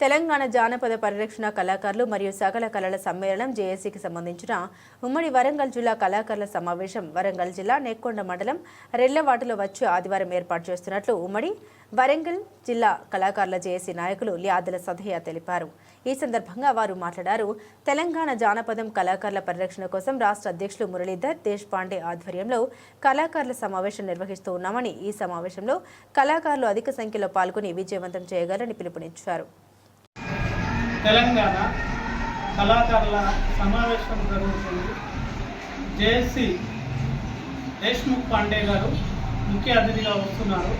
తెలంగాణ జానపద పరిరక్షణ కళాకారులు మరియు సకల కళల సమ్మేళనం జేఏసీకి సంబంధించిన ఉమ్మడి వరంగల్ జిల్లా కళాకారుల సమావేశం వరంగల్ జిల్లా నెక్కొండ మండలం రెల్లవాటలో వచ్చి ఆదివారం ఏర్పాటు చేస్తున్నట్లు ఉమ్మడి వరంగల్ జిల్లా కళాకారుల జేఏసీ నాయకులు లియాదుల సదయ్య తెలిపారు. ఈ సందర్భంగా వారు మాట్లాడారు. తెలంగాణ జానపదం కళాకారుల పరిరక్షణ కోసం రాష్ట్ర అధ్యక్షులు మురళీధర్ దేశపాండే ఆధ్వర్యంలో కళాకారుల సమావేశం నిర్వహిస్తూ ఉన్నామని ఈ సమావేశంలో కళాకారులు అధిక సంఖ్యలో పాల్గొని విజయవంతం చేయగలని పిలుపునిచ్చారు. తెలంగాణ కళాకారుల సమావేశం జరుగుతుంది. జేసి దేశ్ముఖ్ పాండే గారు ముఖ్య అతిథిగా వస్తున్నారు.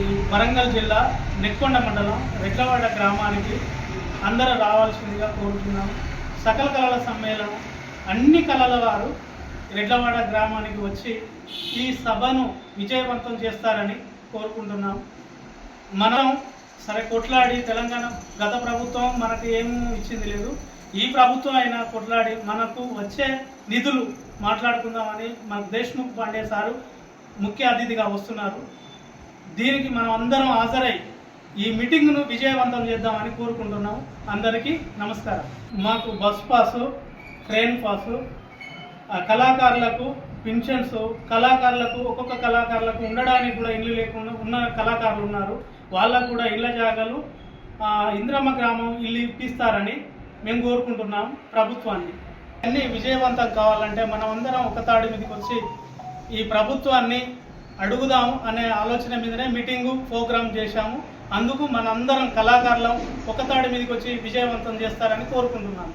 ఈ వరంగల్ జిల్లా నెక్కొండ మండలం రెడ్లవాడ గ్రామానికి అందరూ రావాల్సిందిగా కోరుతున్నాం సకల కళల సమ్మేళనం అన్ని కళల వారు రెడ్లవాడ గ్రామానికి వచ్చి ఈ సభను విజయవంతం చేస్తారని కోరుకుంటున్నాం మనం సరే కొట్లాడి తెలంగాణ గత ప్రభుత్వం మనకు ఏమీ ఇచ్చింది లేదు. ఈ ప్రభుత్వం అయినా కొట్లాడి మనకు వచ్చే నిధులు మాట్లాడుకుందామని మన దేశ్ముఖ్ పాండే సారు ముఖ్య అతిథిగా వస్తున్నారు. దీనికి మనం అందరం హాజరై ఈ మీటింగ్ను విజయవంతం చేద్దామని కోరుకుంటున్నాం. అందరికీ నమస్కారం. మాకు బస్ పాసు ట్రైన్ పాసు ఆ కళాకారులకు పింఛన్స్ కళాకారులకు ఒక్కొక్క కళాకారులకు ఉండడానికి కూడా ఇల్లు లేకుండా ఉన్న కళాకారులు ఉన్నారు. వాళ్ళకు కూడా ఇళ్ళ జాగాలు ఇంద్రమ్మ గ్రామం ఇల్లు ఇప్పిస్తారని మేము కోరుకుంటున్నాం ప్రభుత్వాన్ని. అన్నీ విజయవంతం కావాలంటే మనం అందరం ఒక తాడి మీదకి వచ్చి ఈ ప్రభుత్వాన్ని అడుగుదాం అనే ఆలోచన మీదనే మీటింగు ప్రోగ్రామ్ చేశాము. అందుకు మనందరం కళాకారులం ఒక తాడి మీదకి వచ్చి విజయవంతం చేస్తారని కోరుకుంటున్నాను